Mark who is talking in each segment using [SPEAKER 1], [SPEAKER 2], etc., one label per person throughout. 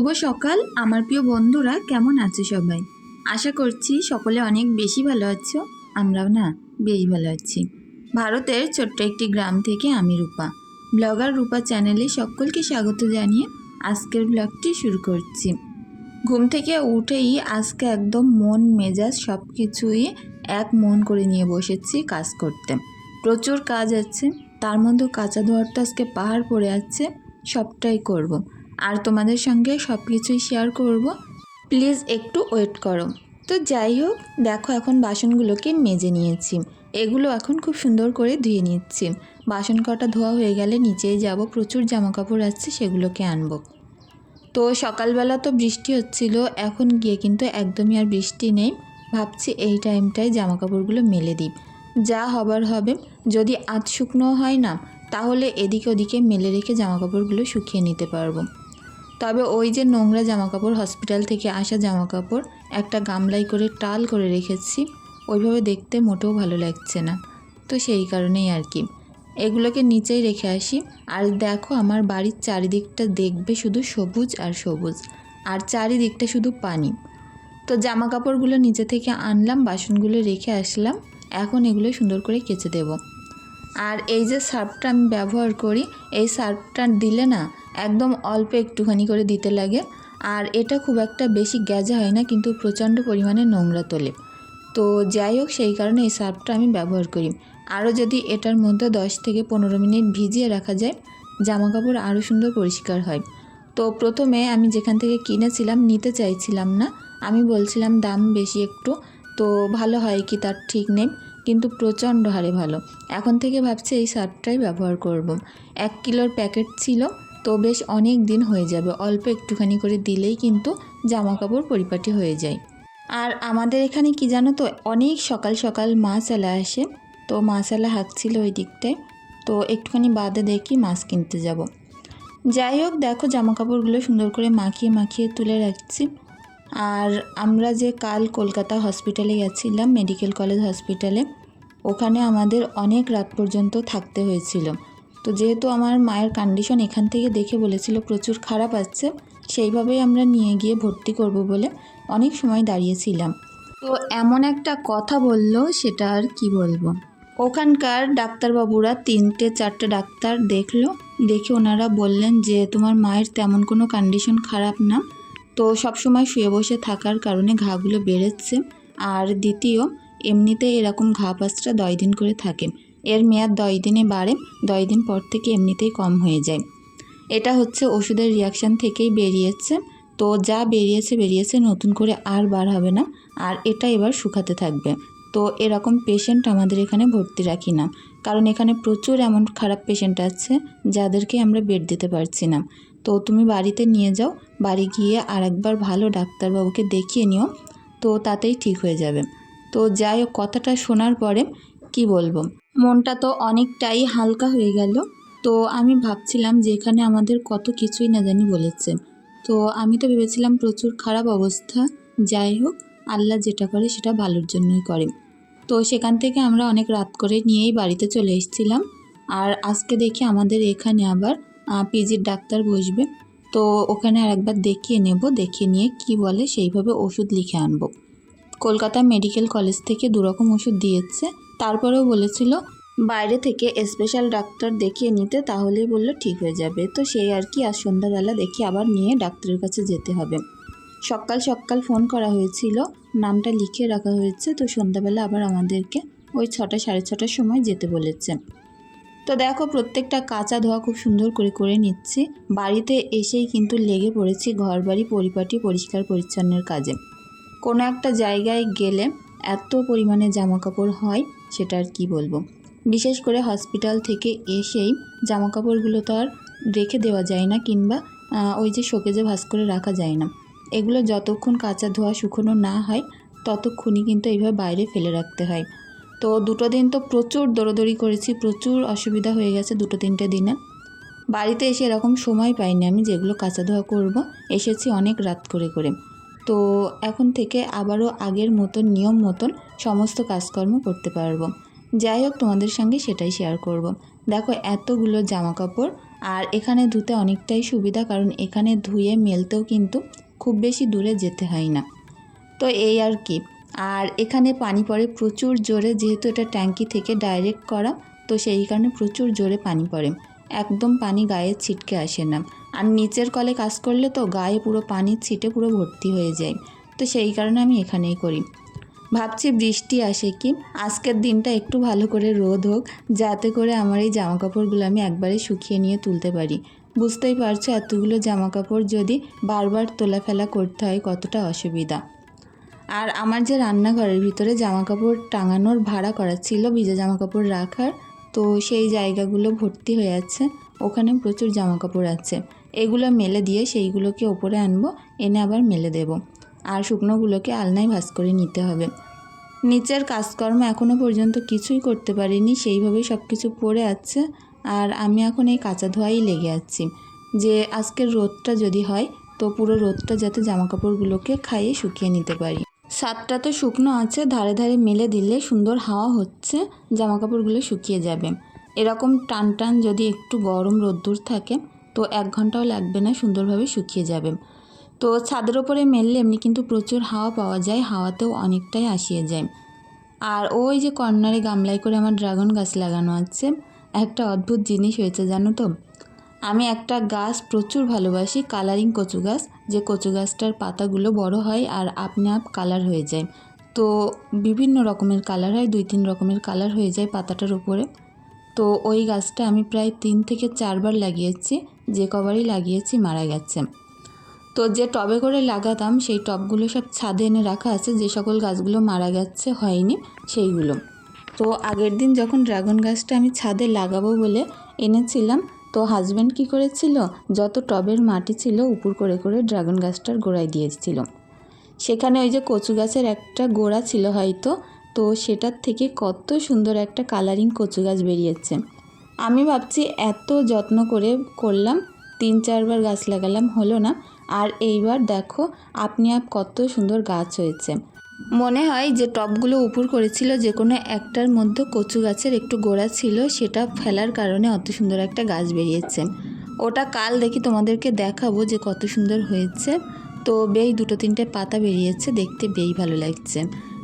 [SPEAKER 1] শুভ সকাল। আমার প্রিয় বন্ধুরা, কেমন আছে সবাই? আশা করছি সকলে অনেক বেশি ভালো আছো, আমরাও না বেশ ভালো আছি। ভারতের ছোট্ট একটি গ্রাম থেকে আমি রূপা। ব্লগার রূপা চ্যানেলে সকলকে স্বাগত জানিয়ে আজকের ব্লগটি শুরু করছি। ঘুম থেকে উঠেই আজকে একদম মন, মেজাজ সব কিছুই এক মন করে নিয়ে বসেছি কাজ করতে। প্রচুর কাজ আছে, তার মধ্যে কাঁচা ধোয়ার তো আজকে পাহাড় পড়ে আছে, সবটাই করব। আর তোমাদের সঙ্গে সব কিছুই শেয়ার করব। প্লিজ একটু ওয়েট করো। তো যাই হোক, দেখো এখন বাসনগুলোকে মেজে নিয়েছি। এগুলো এখন খুব সুন্দর করে ধুয়ে নিচ্ছি। বাসন কটা ধোয়া হয়ে গেলে নিচেই যাব, প্রচুর জামা কাপড় আছে, সেগুলোকে আনব। তো সকালবেলা তো বৃষ্টি হচ্ছিল, এখন গিয়ে কিন্তু একদমই আর বৃষ্টি নেই। ভাবছি এই টাইমটায় জামা কাপড়গুলো মেলে দিই। যা হবার হবে। যদি আধ শুকনো হয় না, তাহলে এদিকে ওদিকে মেলে রেখে জামা কাপড়গুলো শুকিয়ে নিতে পারব। তবে ওই যে নোংরা জামা কাপড় হসপিটাল থেকে আসা জামা কাপড় একটা গামলাই করে টাল করে রেখেছি, ওইভাবে দেখতে মোটেও ভালো লাগছে না। তো সেই কারণেই আর কি। এগুলোকে নিচেই রেখে আসি। আর দেখো আমার বাড়ির চারিদিকটা দেখবে শুধু সবুজ আর সবুজ। আর চারিদিকটা শুধু পানি। তো জামা কাপড়গুলো নিচে থেকে আনলাম, বাসনগুলো রেখে আসলাম। এখন এগুলো সুন্দর করে কেচে দেবো। আর এই যে সার্ফটা আমি ব্যবহার করি, এই সার্ফটা দিলে না একদম অল্প একটুখানি করে দিতে লাগে। আর এটা খুব একটা বেশি গ্যাজা হয় না, কিন্তু প্রচণ্ড পরিমাণে নোংরা তোলে। তো যাই হোক, সেই কারণে এই সার্ফটা আমি ব্যবহার করি। আরও যদি এটার মধ্যে দশ থেকে পনেরো মিনিট ভিজিয়ে রাখা যায় জামা কাপড় আরও সুন্দর পরিষ্কার হয়। তো প্রথমে আমি যেখান থেকে কিনেছিলাম, নিতে চাইছিলাম না। আমি বলছিলাম দাম বেশি একটু, তো ভালো হয় কি তার ঠিক নেই, কিন্তু প্রচণ্ড হারে ভালো। এখন থেকে ভাবছি এই সার্ফটাই ব্যবহার করব। এক কিলোর প্যাকেট ছিল তো বেশ অনেক দিন হয়ে যাবে, অল্প একটুখানি করে দিলেই কিন্তু জামা কাপড় পরিপাটি হয়ে যায়। আর আমাদের এখানে কি জানো তো, অনেক সকাল সকাল মাছ এলা আসে, তো মাছ এলা হাঁকছিল ওই দিকটায়, তো একটুখানি বাদে দেখি মাছ কিনতে যাব। যাই হোক, দেখো জামা কাপড়গুলো সুন্দর করে মাখিয়ে মাখিয়ে তুলে রাখছি। আর আমরা যে কাল কলকাতা হসপিটালে গেছিলাম, মেডিকেল কলেজ হসপিটালে, ওখানে আমাদের অনেক রাত পর্যন্ত থাকতে হয়েছিল। তো যেহেতু আমার মায়ের কন্ডিশন এখান থেকে দেখে বলেছিল প্রচুর খারাপ আছে, সেইভাবেই আমরা নিয়ে গিয়ে ভর্তি করব বলে অনেক সময় দাঁড়িয়েছিলাম। তো এমন একটা কথা বলল, সেটা আর কি বলব? ওখানকার ডাক্তারবাবুরা তিনটে চারটে ডাক্তার দেখল, দেখে ওনারা বললেন যে তোমার মায়ের তেমন কোনো কন্ডিশন খারাপ না। তো সবসময় শুয়ে বসে থাকার কারণে ঘাগুলো বেড়েছে। আর দ্বিতীয় এমনিতে এরকম ঘা পাঁচটা দশ দিন করে থাকে। এর মেয়াদ দশ দিনে বাড়ে, দশ দিন পর থেকে এমনিতেই কম হয়ে যায়। এটা হচ্ছে ওষুধের রিয়াকশান থেকেই বেরিয়েছে। তো যা বেরিয়েছে বেরিয়েছে, নতুন করে আর বার হবে না। আর এটা এবার শুকাতে থাকবে। তো এরকম পেশেন্ট আমাদের এখানে ভর্তি রাখি না। কারণ এখানে প্রচুর এমন খারাপ পেশেন্ট আছে, যাদেরকে আমরা বেড দিতে পারছি না। তো তুমি বাড়িতে নিয়ে যাও, বাড়ি গিয়ে আর একবার ভালো ডাক্তারবাবুকে দেখিয়ে নিও। তো তাতেই ঠিক হয়ে যাবে। তো যাই হোক, কথাটা শোনার পরে কি বলব? মনটা তো অনেকটাই হালকা হয়ে গেল। তো আমি ভাবছিলাম যে এখানে আমাদের কত কিছুই না জানি বলেছে। তো আমি তো ভেবেছিলাম প্রচুর খারাপ অবস্থা। যাই হোক, আল্লাহ যেটা করে সেটা ভালোর জন্যই করে। তো সেখান থেকে আমরা অনেক রাত করে নিয়েই বাড়িতে চলে এসেছিলাম। আর আজকে দেখি আমাদের এখানে আবার পিজির ডাক্তার বসবে। তো ওখানে আর একবার দেখিয়ে নেব, দেখিয়ে নিয়ে কি বলে সেইভাবে ওষুধ লিখে আনব। কলকাতা মেডিকেল কলেজ থেকে দুরকম ওষুধ দিয়েছে। তারপরেও বলেছিল, বাইরে থেকে স্পেশাল ডাক্তার দেখিয়ে নিতে তাহলেই বলল ঠিক হয়ে যাবে। তো সেই আর কি আর সন্ধ্যাবেলা দেখি আবার নিয়ে ডাক্তারের কাছে যেতে হবে। সকাল সকাল ফোন করা হয়েছিল, নামটা লিখে রাখা হয়েছে, তো সন্ধ্যাবেলা আবার আমাদেরকে ওই ছটা সাড়ে ছটার সময় যেতে বলেছে। তো দেখো, প্রত্যেকটা কাঁচা ধোয়া খুব সুন্দর করে করে নিচ্ছি। বাড়িতে এসেই কিন্তু লেগে পড়েছি ঘর বাড়ি পরিপাটি, পরিষ্কার, পরিচ্ছন্নের কাজে। কোনো একটা জায়গায় গেলে এত পরিমাণে জামা কাপড় হয় সেটা আর কি বলব। বিশেষ করে হসপিটাল থেকে এসেই জামা কাপড়গুলো তো আর রেখে দেওয়া যায় না কিংবা ওই যে শোকেজে ভাস করে রাখা যায় না। এগুলো যতক্ষণ কাঁচা ধোয়া শুকনো না হয়, ততক্ষণই কিন্তু এইভাবে বাইরে ফেলে রাখতে হয়। তো দুটো দিন তো প্রচুর দৌড়োদৌড়ি করেছি, প্রচুর অসুবিধা হয়ে গেছে দুটো তিনটে দিনে। বাড়িতে এসে এরকম সময় পাইনি আমি যেগুলো কাঁচা ধোয়া করব, এসেছি অনেক রাত করে করে। তো এখন থেকে আবারও আগের মতন, নিয়ম মতন সমস্ত কাজকর্ম করতে পারব। যাই হোক, তোমাদের সঙ্গে সেটাই শেয়ার করব। দেখো, এতগুলো জামা কাপড় আর এখানে ধুতে অনেকটাই সুবিধা কারণ এখানে ধুয়ে মেলতেও কিন্তু খুব বেশি দূরে যেতে হয় না। তো এই আর কি। আর এখানে পানি পড়ে প্রচুর জোরে, যেহেতু এটা ট্যাঙ্কি থেকে ডাইরেক্ট করা, তো সেই কারণে প্রচুর জোরে পানি পড়ে। একদম পানি গায়ে ছিটকে আসে না। আর নিচের কলে কাজ করলে তো গায়ে পুরো পানির ছিটে পুরো ভর্তি হয়ে যায়। তো সেই কারণে আমি এখানেই করি। ভাবছি বৃষ্টি আসে কি? আজকের দিনটা একটু ভালো করে রোদ হোক, যাতে করে আমার এই জামা কাপড়গুলো আমি একবারে শুকিয়ে নিয়ে তুলতে পারি। বুঝতেই পারছ, এতগুলো জামা কাপড় যদি বারবার তোলা ফেলা করতে হয় কতটা অসুবিধা। আর আমার যে রান্নাঘরের ভিতরে জামা কাপড় টাঙানোর ভাড়া করা ছিল, ভিজা জামা কাপড় রাখার, তো সেই জায়গাগুলো ভর্তি হয়ে আছে। ওখানে প্রচুর জামা কাপড় আছে। এগুলো মেলে দিয়ে সেইগুলোকে ওপরে আনব, এনে আবার মেলে দেব। আর শুকনোগুলোকে আলনায় ভাস করে নিতে হবে। নিচের কাজকর্ম এখনও পর্যন্ত কিছুই করতে পারিনি, সেইভাবেই সব কিছু পড়ে আছে। আর আমি এখন এই কাঁচা ধোয়াই লেগে আছি। যে আজকের রোদটা যদি হয়, তো পুরো রোদটা যাতে জামা কাপড়গুলোকে খাইয়ে শুকিয়ে নিতে পারি। সাতটা তো শুকনো আছে, ধারে ধারে মেলে দিলে সুন্দর হাওয়া হচ্ছে জামা কাপড়গুলো শুকিয়ে যাবে। এরকম টান টান যদি একটু গরম রোদ্দুর থাকে তো এক ঘন্টাও লাগবে না, সুন্দরভাবে শুকিয়ে যাবে। তো ছাদের ওপরে মেললে এমনি কিন্তু প্রচুর হাওয়া পাওয়া যায়, হাওয়াতেও অনেকটাই আসিয়ে যায়। আর ওই যে কর্নারে গামলায় করে আমার ড্রাগন গাছ লাগানো আছে, একটা অদ্ভুত জিনিস হয়েছে জানো তো? আমি একটা গাছ প্রচুর ভালোবাসি, কালারিং কচু গাছ, যে কচু গাছটার পাতাগুলো বড় হয় আর আপনা আপ কালার হয়ে যায়। তো বিভিন্ন রকমের কালার হয়, দুই তিন রকমের কালার হয়ে যায় পাতাটার উপরে। তো ওই গাছটা আমি প্রায় তিন থেকে চারবার লাগিয়েছি, যে কবারই লাগিয়েছি মারা গেছে। তো যে টবে করে লাগাতাম, সেই টবগুলো সব ছাদে এনে রাখা আছে, যে সকল গাছগুলো মারা গেছে, হয়নি, সেইগুলো। তো আগের দিন যখন ড্রাগন গাছটা আমি ছাদে লাগাবো বলে এনেছিলাম, তো হাজব্যান্ড কী করেছিল, যত টবের মাটি ছিল, উপর করে করে ড্রাগন গাছটার গোড়ায় দিয়েছিল। সেখানে ওই যে কচু গাছের একটা গোড়া ছিল হয়তো তো সেটার থেকে কত সুন্দর একটা কালারিং কচু গাছ বেরিয়েছে। আমি ভাবছি এত যত্ন করে করলাম, তিন চারবার গাছ লাগালাম, হলো না। আর এইবার দেখো, আপনি আপ কত সুন্দর গাছ হয়েছে। মনে হয় যে টবগুলো উপর করেছিল যে কোনো একটার মধ্যে কচু গাছের একটু গোড়া ছিল, সেটা ফেলার কারণে অত সুন্দর একটা গাছ বেরিয়েছে। ওটা কাল দেখি তোমাদেরকে দেখাবো যে কত সুন্দর হয়েছে। তো বেই দুটো তিনটে পাতা বেরিয়েছে, দেখতে বেই ভালো লাগছে।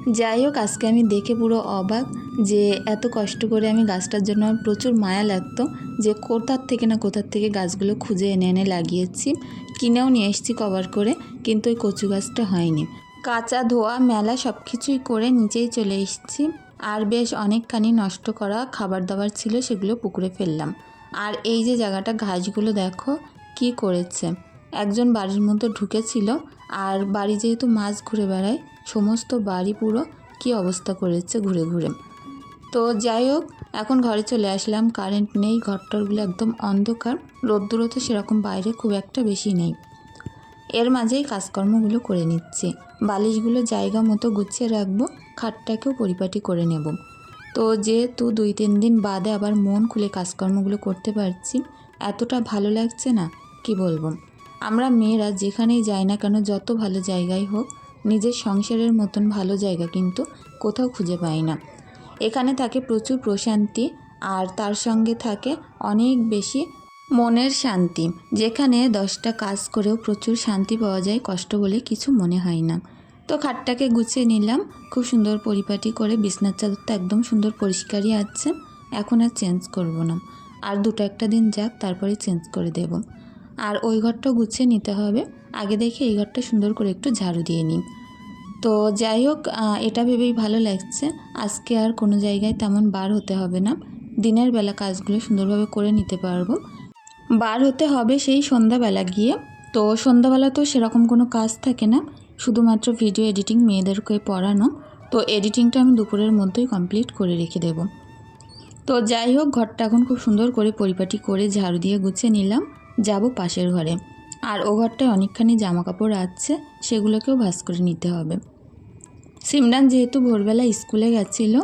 [SPEAKER 1] যাই হোক, আজকে আমি দেখে পুরো অবাক যে এত কষ্ট করে আমি গাছটার জন্য আমার প্রচুর মায়া লাগতো যে কোথার থেকে না কোথার থেকে গাছগুলো খুঁজে এনে এনে লাগিয়েছি। কিনেও নিয়ে এসেছি কভার করে, কিন্তু ওই কচু গাছটা হয়নি। কাঁচা ধোয়া, মেলা সব কিছুই করে নিচেই চলে এসেছি। আর বেশ অনেকখানি নষ্ট করা খাবার দাবার ছিল, সেগুলো পুকুরে ফেললাম। আর এই যে জায়গাটা, ঘাসগুলো দেখো, কি করেছে। একজন বাড়ির মধ্যে ঢুকেছিল আর বাড়ি যেহেতু মাছ ঘুরে বেড়ায়, সমস্ত বাড়ি পুরো কি অবস্থা করেছে ঘুরে ঘুরে। তো যাই হোক, এখন ঘরে চলে আসলাম কারেন্ট নেই, ঘরটরগুলো একদম অন্ধকার, রোদ্দুরও তো সেরকম বাইরে খুব একটা বেশি নেই। এর মাঝেই কাজকর্মগুলো করে নিচ্ছি। বালিশগুলো জায়গা মতো গুছিয়ে রাখব, খাটটাকেও পরিপাটি করে নেব। তো যেহেতু দুই তিন দিন বাদে আবার মন খুলে কাজকর্মগুলো করতে পারছি, এতটা ভালো লাগছে না, কি বলব? আমরা মেয়েরা যেখানেই যাই না কেন, যত ভালো জায়গায় হোক, নিজের সংসারের মতন ভালো জায়গা কিন্তু কোথাও খুঁজে পাই না। এখানে থাকে প্রচুর প্রশান্তি আর তার সঙ্গে থাকে অনেক বেশি মনের শান্তি, যেখানে দশটা কাজ করেও প্রচুর শান্তি পাওয়া যায় কষ্ট বলে কিছু মনে হয় না। তো খাটটাকে গুছিয়ে নিলাম, খুব সুন্দর পরিপাটি করে বিছনার চাদরটা একদম সুন্দর পরিষ্কারই আছে, এখন আর চেঞ্জ করব না। আর দুটো একটা দিন যাক, তারপরে চেঞ্জ করে দেব। আর ওই ঘরটাও গুছিয়ে নিতে হবে। আগে দেখে এই ঘরটা সুন্দর করে একটু ঝাড়ু দিয়ে নিই। তো যাই হোক এটা ভেবেই ভালো লাগছে। আজকে আর কোনো জায়গায় তেমন বার হতে হবে না। দিনের বেলা কাজগুলো সুন্দরভাবে করে নিতে পারব। বার হতে হবে সেই সন্ধ্যাবেলা গিয়ে। তো সন্ধ্যাবেলা তো সেরকম কোনো কাজ থাকে না। শুধুমাত্র ভিডিও এডিটিং মেয়েদেরকে পড়ানো। তো এডিটিংটা আমি দুপুরের মধ্যেই কমপ্লিট করে রেখে দেব। তো যাই হোক, ঘরটা এখন খুব সুন্দর করে পরিপাটি করে ঝাড়ু দিয়ে গুছিয়ে নিলাম। যাব পাশের ঘরে। আর ও ঘরটায় অনেকখানি জামা কাপড় আছে, সেগুলোকেও ভাস করে নিতে হবে। সিমরান যেহেতু ভোরবেলা স্কুলে গেছিল,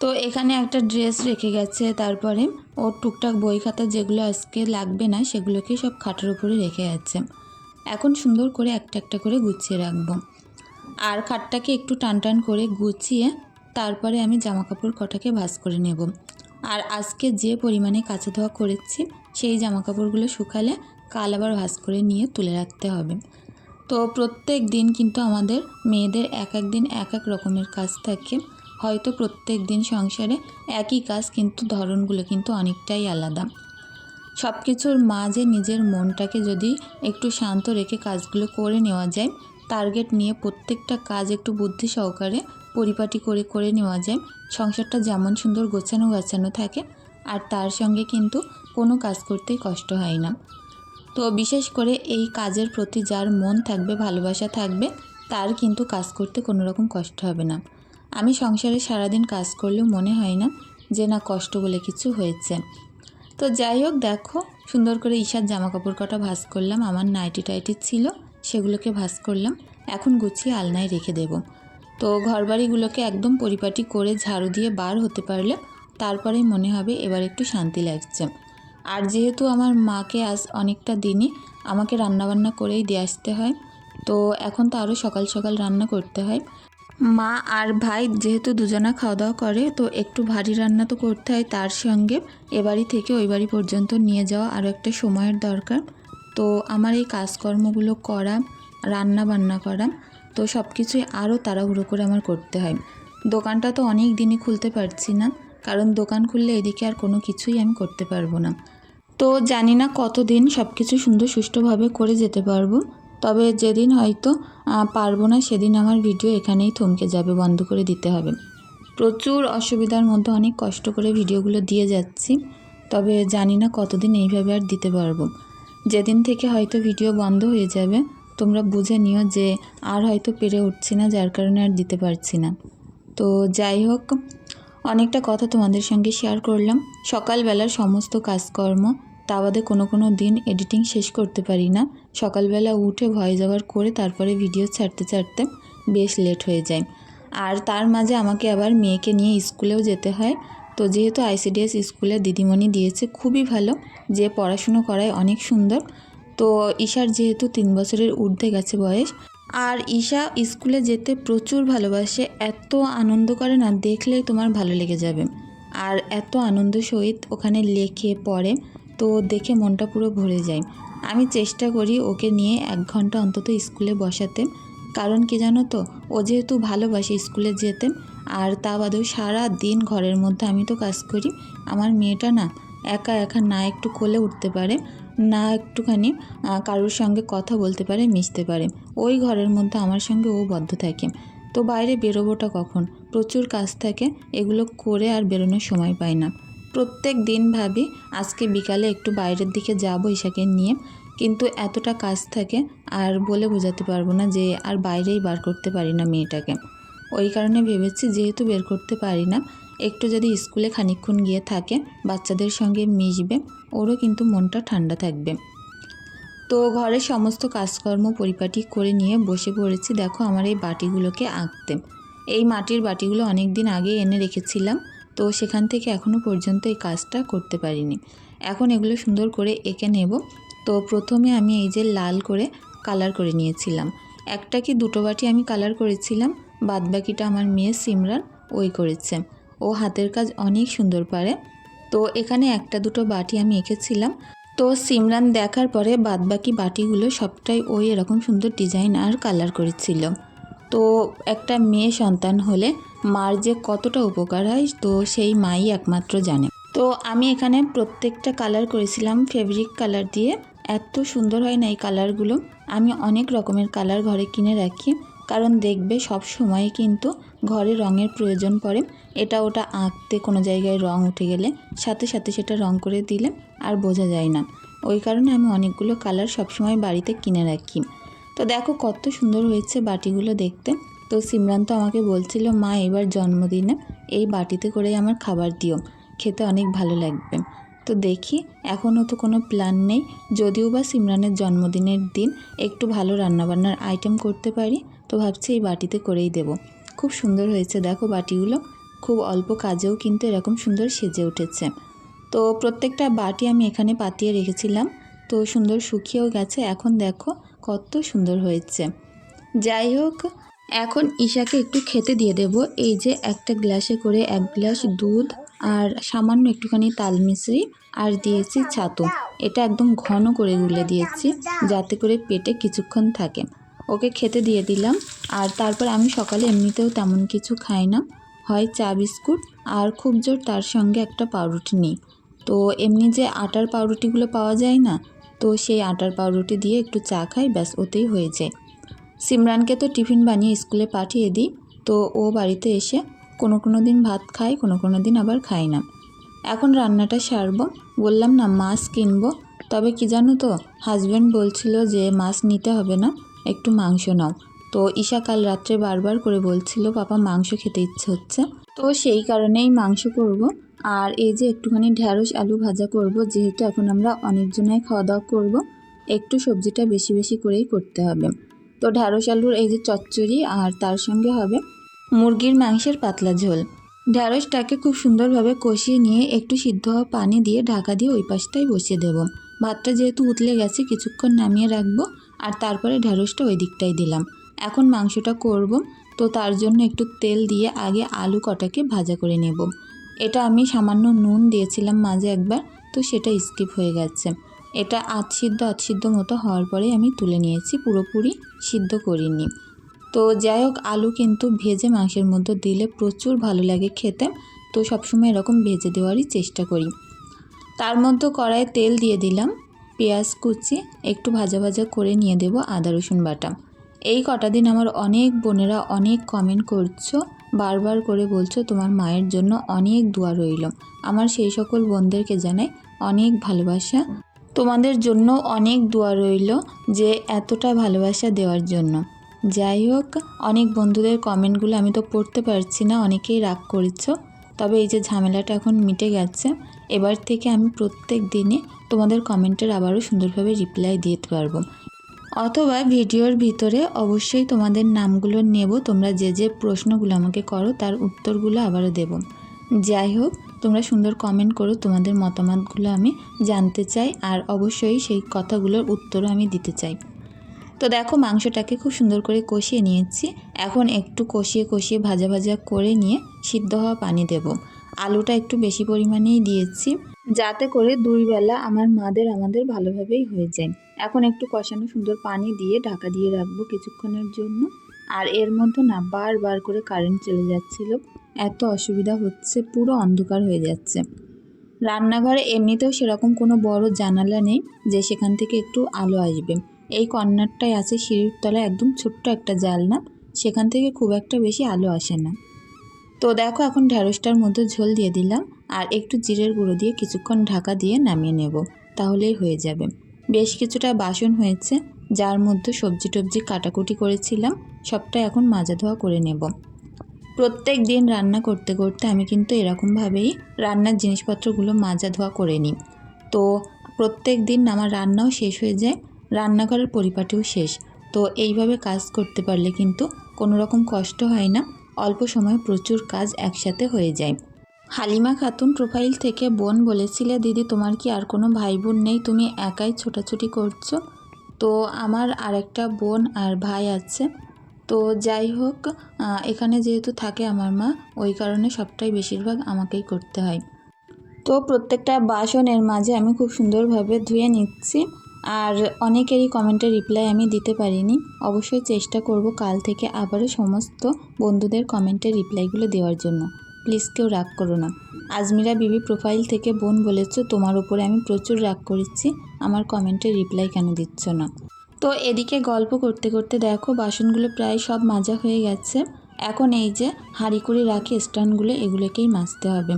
[SPEAKER 1] তো এখানে একটা ড্রেস রেখে গেছে, তারপরে ওর টুকটাক বই খাতা যেগুলো আজকে লাগবে না, সেগুলোকে সব খাটের উপরে রেখে যাচ্ছে এখন সুন্দর করে একটা একটা করে গুছিয়ে রাখব। আর খাটটাকে একটু টান টান করে গুছিয়ে, তারপরে আমি জামা কাপড় কটাকে ভাঁজ করে নেব। আর আজকে যে পরিমাণে কাঁচা ধোয়া করেছি, সেই জামা কাপড়গুলো শুকালে কাল আবার ভাঁজ করে নিয়ে তুলে রাখতে হবে। তো প্রত্যেক দিন কিন্তু আমাদের মেয়েদের এক এক দিন এক এক রকমের কাজ থাকে। হয়তো প্রত্যেক দিন সংসারে একই কাজ, কিন্তু ধরনগুলো কিন্তু অনেকটাই আলাদা। সব কিছুর মাঝে নিজের মনটাকে যদি একটু শান্ত রেখে কাজগুলো করে নেওয়া যায়, টার্গেট নিয়ে প্রত্যেকটা কাজ একটু বুদ্ধি সহকারে পরিপাটি করে করে নেওয়া যায়। সংসারটা যেমন সুন্দর গোছানো গাছানো থাকে, আর তার সঙ্গে কিন্তু কোনো কাজ করতেই কষ্ট হয় না। তো বিশেষ করে এই কাজের প্রতি যার মন থাকবে, ভালোবাসা থাকবে, তার কিন্তু কাজ করতে কোনো রকম কষ্ট হবে না। আমি সংসারে সারাদিন কাজ করলেও মনে হয় না যে না কষ্ট বলে কিছু হয়েছে। তো যাই হোক, দেখো, সুন্দর করে ঈশার জামা কাপড় কটা ভাঁজ করলাম। আমার নাইটি টাইটি ছিল, সেগুলোকে ভাস করলাম। এখন গুছিয়ে আলনায় রেখে দেব। তো ঘরবাড়িগুলোকে একদম পরিপাটি করে ঝাড়ু দিয়ে বার হতে পারলে তারপরেই মনে হবে এবার একটু শান্তি লাগছে। আর যেহেতু আমার মাকে আজ অনেকটা দিনই আমাকে রান্নাবান্না করেই দিয়ে আসতে হয়, তো এখন তো আরও সকাল সকাল রান্না করতে হয়। মা আর ভাই যেহেতু দুজনা খাওয়া দাওয়া করে, তো একটু ভারী রান্না তো করতে হয় তার সঙ্গে। এ বাড়ি থেকে ওই বাড়ি পর্যন্ত নিয়ে যাওয়া আরও একটা সময়ের দরকার। তো আমার এই কাজকর্মগুলো করা রান্না বান্না করা তো সব কিছুই আরও তাড়াহুড়ো করে আমার করতে হয়। দোকানটা তো অনেক দিনই খুলতে পারছি না, কারণ দোকান খুললে এদিকে আর কোনো কিছুই আমি করতে পারব না। তো জানি না কতদিন সব কিছু সুন্দর সুষ্ঠুভাবে করে যেতে পারব, তবে যেদিন হয়তো পারব না সেদিন আমার ভিডিও এখানেই থমকে যাবে, বন্ধ করে দিতে হবে। প্রচুর অসুবিধার মধ্যে অনেক কষ্ট করে ভিডিওগুলো দিয়ে যাচ্ছি, তবে জানি না কতদিন এইভাবে আর দিতে পারব। যেদিন থেকে হয়তো ভিডিও বন্ধ হয়ে যাবে তোমরা বুঝে নিও যে আর হয়তো পেরে উঠছি না, যার কারণে আর দিতে পারছি না। তো যাই হোক, অনেকটা কথা তোমাদের সঙ্গে শেয়ার করলাম। সকালবেলার সমস্ত কাজকর্ম, তা বাদে কোনো কোনো দিন এডিটিং শেষ করতে পারি না। সকালবেলা উঠে ভয় যাওয়ার করে তারপরে ভিডিও ছাড়তে ছাড়তে বেশ লেট হয়ে যায়। আর তার মাঝে আমাকে আবার মেয়েকে নিয়ে স্কুলেও যেতে হয়। তো যেহেতু আইসিডিএস স্কুলে দিদিমণি দিয়েছে, খুবই ভালো। যে পড়াশুনো করায় অনেক সুন্দর। তো ঈশার যেহেতু তিন বছরের ঊর্ধ্বে গেছে বয়স, আর ঈশা স্কুলে যেতে প্রচুর ভালোবাসে, এত আনন্দ করে না দেখলেই তোমার ভালো লেগে যাবে। আর এত আনন্দ সহিত ওখানে লেখে, পড়ে, তো দেখে মনটা পুরো ভরে যায়। আমি চেষ্টা করি ওকে নিয়ে এক ঘণ্টা অন্তত স্কুলে বসাতে। কারণ কি জানো তো, ও যেহেতু ভালোবাসে স্কুলে যেতে, আর তা বাদেও সারা দিন ঘরের মধ্যে আমি তো কাজ করি, আমার মেয়েটা না একা একা না একটু কোলে উঠতে পারে না একটুখানি কারোর সঙ্গে কথা বলতে পারে, মিশতে পারে। ওই ঘরের মধ্যে আমার সঙ্গে ও বদ্ধ থাকে। তো বাইরে বেরোবোটা কখন? প্রচুর কাজ থাকে, এগুলো করে আর বেরোনোর সময় পাই না। প্রত্যেক দিন ভাবি, আজকে বিকালে একটু বাইরের দিকে যাব ঈশাকে নিয়ে। কিন্তু এতটা কাজ থাকে, আর বলে বোঝাতে পারব না যে আর বাইরেই বার করতে পারি না মেয়েটাকে। ওই কারণে ভেবেছি যেহেতু বের করতে পারি না, একটু যদি স্কুলে খানিকক্ষণ গিয়ে থাকে, বাচ্চাদের সঙ্গে মিশবে ওরও কিন্তু মনটা ঠান্ডা থাকবে। তো ঘরের সমস্ত কাজকর্ম পরিপাটি করে নিয়ে বসে পড়েছি, দেখো আমার এই বাটিগুলোকে আঁকতে। এই মাটির বাটিগুলো অনেক দিন আগে এনে রেখেছিলাম, তো সেখান থেকে এখনও পর্যন্ত এই কাজটা করতে পারিনি। এখন এগুলো সুন্দর করে এঁকে নেব। তো প্রথমে আমি এই যে লাল করে কালার করে নিয়েছিলাম। একটা কি দুটো বাটি আমি কালার করেছিলাম, বাদবাকিটা আমার মেয়ে সিমরান ওই করেছে। ও হাতের কাজ অনেক সুন্দর পারে। তো এখানে একটা দুটো বাটি আমি এঁকেছিলাম। তো সিমরান দেখার পরে বাদবাকি বাটিগুলো সবটাই ওই এরকম সুন্দর ডিজাইন আর কালার করেছিল। তো একটা মেয়ে সন্তান হলে মার যে কতটা উপকার হয়, তো সেই মাই একমাত্র জানে। তো আমি এখানে প্রত্যেকটা কালার করেছিলাম ফেব্রিক কালার দিয়ে। এত সুন্দর হয় না এই কালারগুলো। আমি অনেক রকমের কালার ঘরে কিনে রাখি, কারণ দেখবে সব সময় কিন্তু ঘরে রঙের প্রয়োজন পড়ে। এটা ওটা আঁকতে কোনো জায়গায় রং উঠে গেলে সাথে সাথে সেটা রং করে দিলে আর বোঝা যায় না। ওই কারণে আমি অনেকগুলো কালার সবসময় বাড়িতে কিনে রাখি। তো দেখো কত সুন্দর হয়েছে বাটিগুলো দেখতে। তো সিমরান তো আমাকে বলছিল, মা, এবার জন্মদিনে এই বাটিতে করে আমার খাবার দিও। খেতে অনেক ভালো লাগবে। তো দেখি এখনও তো কোনো প্ল্যান নেই। যদিও বা সিমরানের জন্মদিনের দিন একটু ভালো রান্নাবান্নার আইটেম করতে পারি, তো ভাবছি এই বাটিতে করেই দেব। খুব সুন্দর হয়েছে, দেখো বাটিগুলো। খুব অল্প কাজেও কিন্তু এরকম সুন্দর সেজে উঠেছে। তো প্রত্যেকটা বাটি আমি এখানে পাতিয়ে রেখেছিলাম। তো সুন্দর শুকিয়েও গেছে। এখন দেখো কত সুন্দর হয়েছে। যাই হোক, এখন ঈশাকে একটু খেতে দিয়ে দেব। এই যে একটা গ্লাসে করে এক গ্লাস দুধ আর সামান্য একটুখানি তাল মিশ্রি আর দিয়েছি ছাতু। এটা একদম ঘন করে গুলে দিয়েছি যাতে করে পেটে কিছুক্ষণ থাকে। ওকে খেতে দিয়ে দিলাম। আর তারপর আমি সকালে এমনিতেও তেমন কিছু খাই না। হয় চা বিস্কুট আর খুব জোর তার সঙ্গে একটা পাউরুটি নিই। তো এমনি যে আটার পাউরুটিগুলো পাওয়া যায় না, তো সেই আটার পাউরুটি দিয়ে একটু চা খাই, ব্যাস ওতেই হয়ে যায়। সিমরানকে তো টিফিন বানিয়ে স্কুলে পাঠিয়ে দিই, তো ও বাড়িতে এসে কোনো কোনো দিন ভাত খায়, কোনো কোনো দিন আবার খায় না। এখন রান্নাটা সারবো, বললাম না মাছ কিনবো, তবে কি জানো তো হাজব্যান্ড বলছিল যে মাছ নিতে হবে না, একটু মাংস নাও। তো ঈশা কাল রাত্রে বারবার করে বলছিল, পাপা, মাংস খেতে ইচ্ছে হচ্ছে। তো সেই কারণেই মাংস করব। আর এই যে একটুখানি ঢ্যাঁড়স আলু ভাজা করব, যেহেতু এখন আমরা অনেকজনাই খাওয়া দাওয়া করব, একটু সবজিটা বেশি বেশি করেই করতে হবে। তো ঢ্যাঁড়স আলুর এই যে চচ্চড়ি আর তার সঙ্গে হবে মুরগির মাংসের পাতলা ঝোল। ঢ্যাঁড়সটাকে খুব সুন্দরভাবে কষিয়ে নিয়ে একটু সিদ্ধ হওয়া পানি দিয়ে ঢাকা দিয়ে ওই পাশটাই বসিয়ে দেবো। ভাতটা যেহেতু উতলে গেছে, কিছুক্ষণ নামিয়ে রাখব আর তারপরে ঢ্যাঁড়সটা ওই দিকটাই দিলাম। এখন মাংসটা করব, তো তার জন্য একটু তেল দিয়ে আগে আলু কটাকে ভাজা করে নেব। এটা আমি সামান্য নুন দিয়েছিলাম মাঝে একবার, তো সেটা স্কিপ হয়ে গেছে। এটা আধ সিদ্ধ আধ সিদ্ধ মতো হওয়ার পরে আমি তুলে নিয়েছি, পুরোপুরি সিদ্ধ করিনি। তো যাই হোক, আলু কিন্তু ভেজে মাংসের মধ্যে দিলে প্রচুর ভালো লাগে খেতে, তো সবসময় এরকম ভেজে দেওয়ারই চেষ্টা করি। তার মধ্যে কড়াইয়ে তেল দিয়ে দিলাম, পেঁয়াজ কুচি, একটু ভাজা ভাজা করে নিয়ে দেব আদা রসুন বাটা। এই কটা দিন আমার অনেক বোনেরা অনেক কমেন্ট করছ, বারবার করে বলছো তোমার মায়ের জন্য অনেক দোয়া রইল। আমার সেই সকল বোনদেরকে জানাই অনেক ভালোবাসা। তোমাদের জন্য অনেক দোয়া রইল যে এতটা ভালোবাসা দেওয়ার জন্য। যাই হোক, অনেক বন্ধুদের কমেন্টগুলো আমি তো পড়তে পারছি না, অনেকেই রাগ করেছ। তবে এই যে ঝামেলাটা এখন মিটে গেছে, এবার থেকে আমি প্রত্যেক দিনে তোমাদের কমেন্টের আবারও সুন্দরভাবে রিপ্লাই দিতে পারব। অথবা ভিডিওর ভিতরে অবশ্যই তোমাদের নামগুলো নেব। তোমরা যে যে প্রশ্নগুলো আমাকে করো, তার উত্তরগুলো আবারও দেব। যাই হোক, তোমরা সুন্দর কমেন্ট করো, তোমাদের মতামতগুলো আমি জানতে চাই, আর অবশ্যই সেই কথাগুলোর উত্তরও আমি দিতে চাই। তো দেখো, মাংসটাকে খুব সুন্দর করে কষিয়ে নিয়েছি। এখন একটু কষিয়ে কষিয়ে ভাজা ভাজা করে নিয়ে সিদ্ধ হওয়া পানি দেব। আলুটা একটু বেশি পরিমাণেই দিয়েছি, যাতে করে দুই বেলা আমার মাদের আমাদের ভালোভাবেই হয়ে যায়। এখন একটু কষানো সুন্দর পানি দিয়ে ঢাকা দিয়ে রাখব কিছুক্ষণের জন্য। আর এর মধ্যে না বারবার করে কারেন্ট চলে যাচ্ছিল। এত অসুবিধা হচ্ছে, পুরো অন্ধকার হয়ে যাচ্ছে। রান্নাঘরে এমনিতেও সেরকম কোনো বড় জানালা নেই যে সেখান থেকে একটু আলো আসবে। এই কর্নারটায় আছে সিঁড়ির তলায় একদম ছোট্ট একটা জালনা। সেখান থেকে খুব একটা বেশি আলো আসে না। তো দেখো, এখন ঢ্যাঁড়সটার মধ্যে ঝোল দিয়ে দিলাম। আর একটু জিরের গুঁড়ো দিয়ে কিছুক্ষণ ঢাকা দিয়ে নামিয়ে নেব। তাহলেই হয়ে যাবে। বেশ কিছুটা বাসন হয়েছে, যার মধ্যে সবজি টবজি কাটাকুটি করেছিলাম, সবটা এখন মাজা ধোয়া করে নেব। প্রত্যেক দিন রান্না করতে করতে আমি কিন্তু এরকমভাবেই রান্নার জিনিসপত্রগুলো মাজা ধোয়া করে নিই। তো প্রত্যেক দিন আমার রান্নাও শেষ হয়ে যায়, রান্নাঘরের পরিপাটিও শেষ। তো এইভাবে কাজ করতে পারলে কিন্তু কোনো রকম কষ্ট হয় না, অল্প সময়ে প্রচুর কাজ একসাথে হয়ে যায়। হালিমা খাতুন প্রোফাইল থেকে বোন বলেছিলে, দিদি, তোমার কি আর কোনো ভাই বোন নেই? তুমি একাই ছোটাছুটি করছ? তো আমার আরেকটা বোন আর ভাই আছে। তো যাই হোক এখানে যেহেতু থাকে আমার মা, ওই কারণে সবটাই বেশিরভাগ আমাকেই করতে হয়। তো প্রত্যেকটা বাসনের মাঝে আমি খুব সুন্দরভাবে ধুয়ে নিচ্ছি, আর অনেকেরই কমেন্টের রিপ্লাই আমি দিতে পারিনি। অবশ্যই চেষ্টা করব কাল থেকে আবারও সমস্ত বন্ধুদের কমেন্টের রিপ্লাইগুলো দেওয়ার জন্য। প্লিজ কেউ রাগ করো না। আজমিরা বিবি প্রোফাইল থেকে বোন বলেছ, তোমার উপরে আমি প্রচুর রাগ করেছি। আমার কমেন্টে রিপ্লাই কেন দিচ্ছ না? তো এদিকে গল্প করতে করতে দেখো, বাসনগুলো প্রায় সব মাজা হয়ে গেছে। এখন এই যে হাঁড়ি করে রাখি, স্ট্যান্ডগুলো এগুলোকেই মাজতে হবে।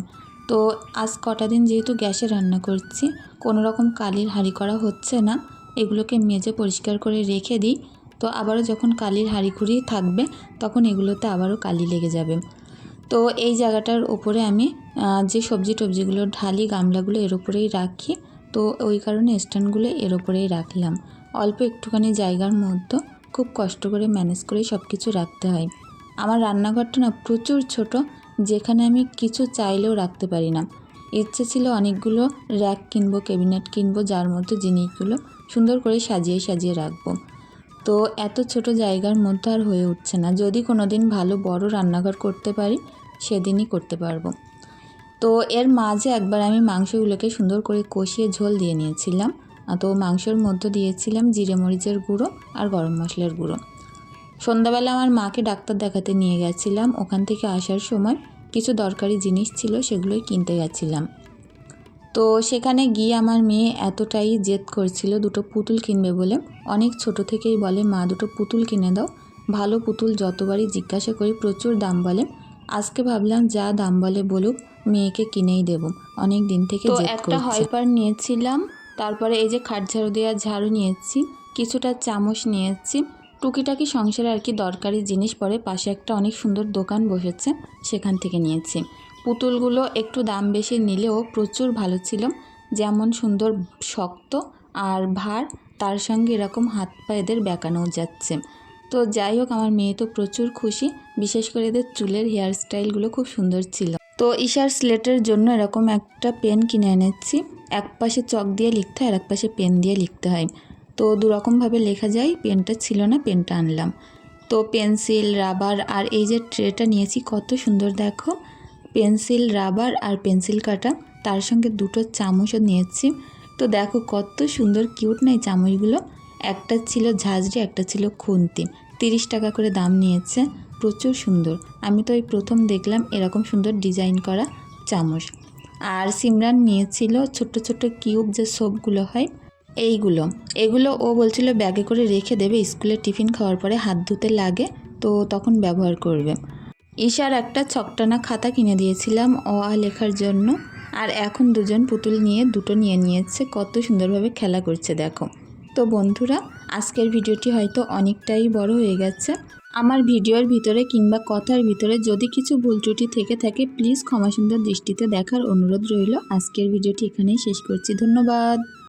[SPEAKER 1] তো আজ কটা দিন যেহেতু গ্যাসে রান্না করছি, কোনো রকম কালির হাঁড়ি করা হচ্ছে না। এগুলোকে মেজে পরিষ্কার করে রেখে দিই। তো আবারও যখন কালির হাঁড়িখুড়ি থাকবে, তখন এগুলোতে আবারও কালি লেগে যাবে। তো এই জায়গাটার ওপরে আমি যে সবজি টবজিগুলো ঢালি গামলাগুলো এর ওপরেই রাখি। তো ওই কারণে স্ট্যান্ডগুলো এর উপরেই রাখলাম। অল্প একটুখানি জায়গার মধ্যে খুব কষ্ট করে ম্যানেজ করে সব কিছু রাখতে হয়। আমার রান্নাঘরটা না প্রচুর ছোট, যেখানে আমি কিছু চাইলেও রাখতে পারি না। ইচ্ছে ছিল অনেকগুলো র্যাক কিনবো, ক্যাবিনেট কিনবো, যার মধ্যে জিনিসগুলো সুন্দর করে সাজিয়ে সাজিয়ে রাখব। তো এত ছোট জায়গার মধ্যে আর হয়ে উঠছে না। যদি কোনো দিন ভালো বড় রান্নাঘর করতে পারি সেদিনই করতে পারব। তো এর মাঝে একবার আমি মাংসগুলোকে সুন্দর করে কষিয়ে ঝোল দিয়ে নিয়েছিলাম। তো মাংসর মধ্যে দিয়েছিলাম জিরে মরিচের গুঁড়ো আর গরম মশলার গুঁড়ো। সন্ধ্যাবেলা আমার মাকে ডাক্তার দেখাতে নিয়ে গেছিলাম। ওখান থেকে আসার সময় কিছু দরকারি জিনিস ছিল সেগুলোই কিনতে গেছিলাম। তো সেখানে গিয়ে আমার মেয়ে এতটাই জেদ করছিল দুটো পুতুল কিনবে বলে। অনেক ছোট থেকেই বলে, মা, দুটো পুতুল কিনে দাও। ভালো পুতুল যতবারই জিজ্ঞাসা করি প্রচুর দাম বলে। আজকে ভাবলাম যা দাম বলে বলুক মেয়েকে কিনেই দেব। অনেক দিন থেকে
[SPEAKER 2] তো একটা। হাইপার নিয়েছিলাম তারপরে এই যে খাট ঝাড়ু দেওয়ার ঝাড়ু নিয়েছি কিছুটা চামচ নিয়েছি। টুকিটাকি সংসারে আর কি দরকারি জিনিস পরে পাশে একটা অনেক সুন্দর দোকান বসেছে সেখান থেকে নিয়েছি। পুতুলগুলো একটু দাম বেশি নিলেও প্রচুর ভালো ছিল যেমন সুন্দর শক্ত আর ভার তার সঙ্গে এরকম হাত পা এদের বেঁকানোও যাচ্ছে। তো যাই হোক, আমার মেয়ে তো প্রচুর খুশি। বিশেষ করে এদের চুলের হেয়ার স্টাইলগুলো খুব সুন্দর ছিল। তো ঈশার স্লেটের জন্য এরকম একটা পেন কিনে এনেছি। এক পাশে চক দিয়ে লিখতে হয়, আর এক পাশে পেন দিয়ে লিখতে হয়। তো দুরকমভাবে লেখা যায় পেনটা ছিল না পেনটা আনলাম। তো পেন্সিল রাবার আর এই যে ট্রেটা নিয়েছি, কত সুন্দর দেখো। পেন্সিল রাবার আর পেন্সিল কাটা তার সঙ্গে দুটো চামচও নিয়েছি। তো দেখো কত সুন্দর কিউট না এই চামচগুলো। একটা ছিল ঝাঁঝরি, একটা ছিল খুন্তি। তিরিশ টাকা করে দাম নিয়েছে। প্রচুর সুন্দর। আমি তো এই প্রথম দেখলাম এরকম সুন্দর ডিজাইন করা চামচ। আর সিমরান নিয়েছিল ছোট্ট ছোট্ট কিউব যে সোপগুলো হয়, এইগুলো। এগুলো ও বলছিল ব্যাগে করে রেখে দেবে, স্কুলে টিফিন খাওয়ার পরে হাত ধুতে লাগে, তো তখন ব্যবহার করবে। ঈশার একটা ছকটানা খাতা কিনে দিয়েছিলাম অ আ লেখার জন্য। আর এখন দুজন পুতুল নিয়ে দুটো নিয়ে নিয়েছে। কত সুন্দরভাবে খেলা করছে, দেখো। তো বন্ধুরা, আজকের ভিডিওটি হয়তো অনেকটাই বড় হয়ে গেছে। আমার ভিডিওর ভিতরে কিংবা কথার ভিতরে যদি কিছু ভুল ত্রুটি থেকে থাকে প্লিজ ক্ষমাসুন্দর দৃষ্টিতে দেখার অনুরোধ রইল। আজকের ভিডিওটি এখানেই শেষ করছি। ধন্যবাদ।